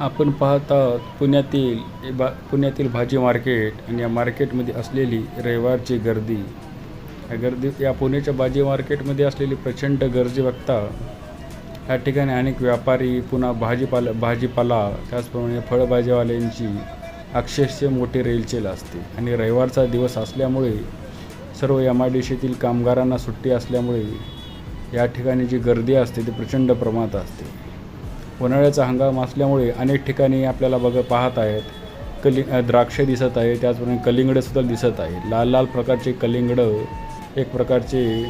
आपण पाहत आहोत पुण्यातील बा पुण्यातील भाजी मार्केट आणि या मार्केटमध्ये असलेली रविवारची गर्दी. या गर्दी या पुण्याच्या भाजी मार्केटमध्ये असलेली प्रचंड गर्दी बघता या ठिकाणी अनेक व्यापारी पुन्हा भाजीपाला भाजीपाला त्याचप्रमाणे फळभाजीवाल्यांची अक्षरशः मोठी रेलचेल असते. आणि रविवारचा दिवस असल्यामुळे सर्व एम आय डी सीतील कामगारांना सुट्टी असल्यामुळे या ठिकाणी जी गर्दी असते ती प्रचंड प्रमाणात असते. उन्हाळ्याचा हंगाम असल्यामुळे अनेक ठिकाणी आपल्याला बघ पाहत आहेत. कलिंग अ, द्राक्षे दिसत आहे त्याचप्रमाणे कलिंगडंसुद्धा दिसत आहे. लाल लाल प्रकारचे कलिंगडं एक प्रकारचे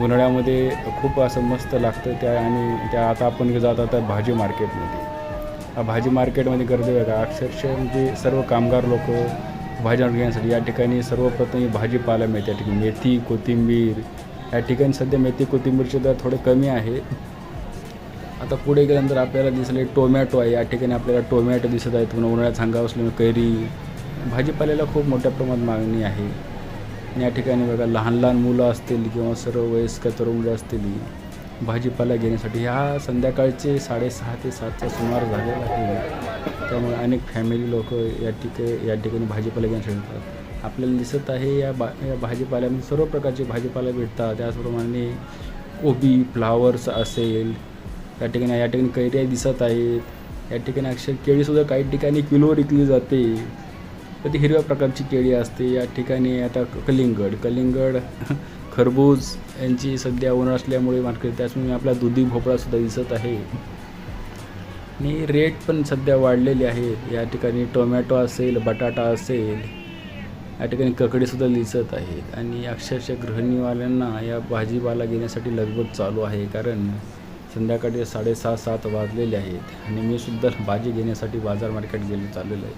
उन्हाळ्यामध्ये खूप असं मस्त लागतं त्या आणि त्या आता आपण जात आता भाजी मार्केटमध्ये. भाजी मार्केटमध्ये गर्दी बघा अक्षरशः म्हणजे सर्व कामगार लोक भाज्या घेण्यासाठी या ठिकाणी सर्वप्रथम भाजीपाला मिळते. या ठिकाणी मेथी कोथिंबीर या ठिकाणी सध्या मेथी कोथिंबीरचे दर थोडे कमी आहे. आता पुढे गेल्यानंतर आपल्याला दिसले टोमॅटो आहे. या ठिकाणी आपल्याला टोमॅटो दिसत आहेत. पुन्हा उन्हाळ्यात हंगाम असल्यामुळे कैरी. भाजीपाल्याला खूप मोठ्या प्रमाणात मागणी आहे. आणि या ठिकाणी बघा लहान लहान मुलं असतील किंवा सर्व वयस्कर तरुण मुलं असतील भाजीपाला घेण्यासाठी ह्या संध्याकाळचे साडेसहा ते सातचा सुमार झालेला आहे. त्यामुळे अनेक फॅमिली लोक या ठिकाणी या ठिकाणी भाजीपाला घेण्यासाठी येतात. आपल्याला दिसत आहे या बा या भाजीपाल्यामध्ये सर्व प्रकारचे भाजीपाला भेटतात. त्याचप्रमाणे कोबी फ्लावर्स असेल या ठिकाणी या ठिकाणी कैऱ्या दिसत आहेत या ठिकाणी अक्षर केळीसुद्धा काही ठिकाणी किलोवर विकली जाते. तर ती हिरव्या प्रकारची केळी असते. या ठिकाणी आता कलिंगड कलिंगड खरबूज यांची सध्या ओनर असल्यामुळे मार्केट त्याचमुळे आपला दुधी भोपळासुद्धा दिसत आहे. आणि रेट पण सध्या वाढलेले आहेत. या ठिकाणी टोमॅटो असेल बटाटा असेल या ठिकाणी ककडीसुद्धा दिसत आहेत. आणि अक्षरशः गृहिणीवाल्यांना या भाजीपाला घेण्यासाठी लगबग चालू आहे. कारण संध्याकाळी साडेसहा सात वाजलेले आहेत आणि मी सुद्धा भाजी घेण्यासाठी बाजार मार्केट गेलो चाललेलो आहे.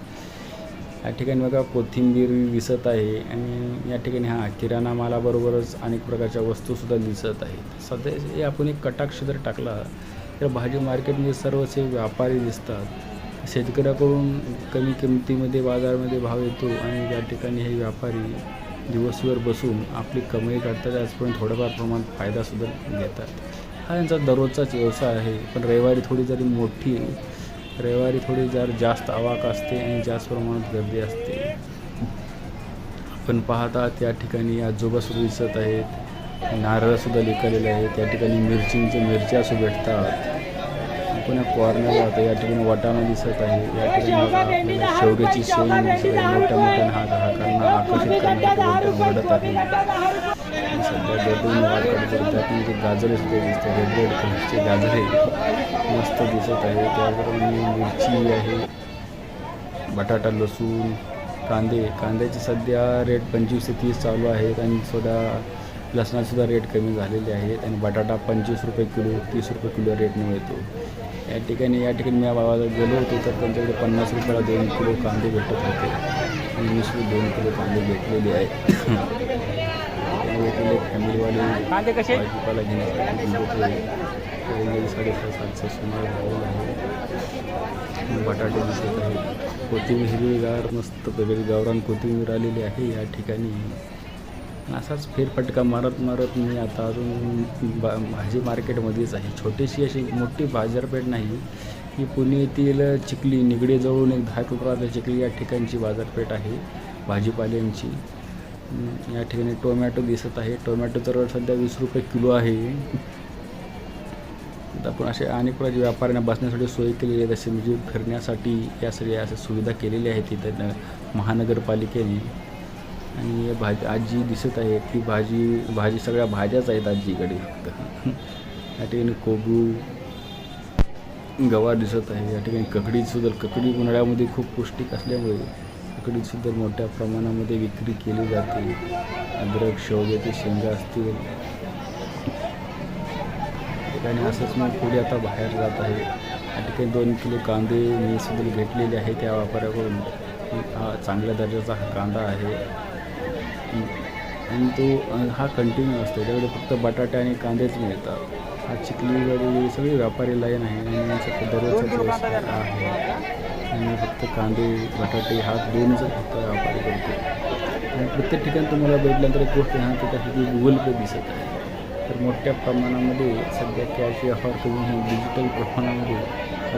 या ठिकाणी बघा कोथिंबीर दिसत आहे आणि या ठिकाणी हा किराणा मालाबरोबरच अनेक प्रकारच्या वस्तूसुद्धा दिसत आहेत. सध्या हे आपण एक कटाक्ष जर टाकला तर भाजी मार्केटमध्ये सर्वच हे व्यापारी दिसतात. शेतकऱ्याकडून कमी किमतीमध्ये बाजारामध्ये भाव येतो आणि या ठिकाणी हे व्यापारी दिवसभर बसून आपली कमाई काढतात आजपर्यंत थोड्याफार प्रमाणात फायदासुद्धा घेतात. हा यांचा दररोजचाच व्यवसाय आहे. पण रविवारी थोडी जरी मोठी रविवारी थोडी जर जास्त आवाक असते आणि जास्त प्रमाणात गर्दी असते. आपण पाहता त्या ठिकाणी आजोबासुद्धा दिसत आहेत. नारळसुद्धा लिकलेले आहेत. त्या ठिकाणी मिरचींचे मिरच्या असं भेटतात. आपण कॉर्नर जातो या ठिकाणी वाटाणा दिसत आहे. या ठिकाणी शेवग्याची शेंग दिसत आहे मोठ्या मोठ्या हा ग्राहकांना आकर्षित करण्यासाठी मोठ्या आहे. सध्या दोन वाढ करत आहे त्यात म्हणजे गाजरे रेड रेड कलरचे गाजरे मस्त दिसत आहे. त्याचप्रमाणे मिरची आहे बटाटा लसूण कांदे. कांद्याचे सध्या रेट पंचवीस ते तीस चालू आहेत आणि सुद्धा लसणासुद्धा रेट कमी झालेले आहेत आणि बटाटा पंचवीस रुपये किलो तीस रुपये किलो रेटने मिळतो. या ठिकाणी या ठिकाणी मी बाबाला गेलो होतो तर त्यांच्याकडे पन्नास रुपयाला दोन किलो कांदे भेटत होते. आणि वीस दोन किलो कांदे भेटलेले आहे भेटलेले फॅमिलीवाले कांदे कसे? भाजीपाला घेण्यासाठी गेले साडेसहा सातशे सुमार झालेलं आहे बटाटे दिसत आहेत. कोथिंबीर हिरवीगार मस्त वेगळी गावरान कोथिंबीर आलेली आहे या ठिकाणी. असाच फेरफटका मारत मारत मी आता अजून बा भाजी मार्केटमध्येच आहे. छोटीशी अशी मोठी बाजारपेठ नाही ही पुणे येथील चिखली निगडीजवळून एक दहा किलोमीटर चिखली या ठिकाणची बाजारपेठ आहे भाजीपाल्यांची. या ठिकाणी टोमॅटो दिसत आहे. टोमॅटोचा रेट सध्या वीस रुपये किलो आहे. आपण असे अनेक प्रकारचे व्यापाऱ्यांना बसण्यासाठी सोय केलेली आहे. तसे म्हणजे फिरण्यासाठी या सगळ्या अशा सुविधा केलेल्या आहेत तिथं महानगरपालिकेने. आणि भाजी आजी दिसत आहे. ती भाजी भाजी सगळ्या भाज्याच आहेत आजीकडे फक्त. या ठिकाणी कोबू गवार दिसत आहे. या ठिकाणी ककडी सुद्धा ककडी उन्हाळ्यामध्ये खूप पौष्टिक असल्यामुळे ककडीसुद्धा मोठ्या प्रमाणामध्ये विक्री केली जाते. अद्रक शेवग्याचे शेंगा असतील. आणि असंच मग पुढे आता बाहेर जात आहे. या ठिकाणी दोन किलो कांदे मी सुद्धा घेतलेले आहे त्या व्यापाऱ्याकडून हा चांगल्या दर्जाचा हा कांदा आहे. आणि तो हा कंटिन्यू असतो. त्याच्याकडे फक्त बटाटे आणि कांदेच मिळतात. हा वगैरे सगळे व्यापारी लाईन आहे. आणि यांचा दररोजचा आहे. आणि फक्त कांदे बटाटे हा दोनच फक्त व्यापारी करतो. आणि प्रत्येक ठिकाणी तुम्हाला भेटल्यानंतर एक गोष्ट हा त्यासाठी गुगल पे दिसत आहे. तर मोठ्या प्रमाणामध्ये सध्या कॅश व्यवहार करून हे डिजिटल प्रमाणामध्ये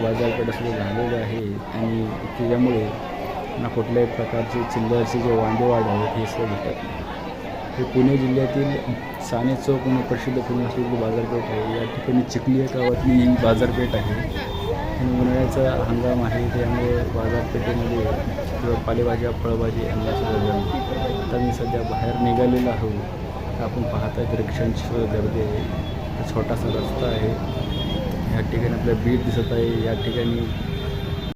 बाजारपेठ सुरू झालेलं आहे. आणि त्याच्यामुळे ना कुठल्याही प्रकारचे चिल्लरचे जे वांदेवाड आहेत हे सगळं भेटत नाही. हे पुणे जिल्ह्यातील साने चौक म्हणून प्रसिद्ध पुणे असलेली बाजारपेठ आहे. या ठिकाणी चिखली या गावातली ही बाजारपेठ आहे. आणि उन्हाळ्याचा हंगाम आहे त्यामुळे बाजारपेठेमध्ये किंवा पालेभाज्या फळभाजी यांना गर्दी आता मी सध्या बाहेर निघालेलो आहो. आपण पाहत आहेत रिक्षांची सुद्धा गर्दी आहे. छोटासा रस्ता आहे. या ठिकाणी आपल्या बीट दिसत आहे. या ठिकाणी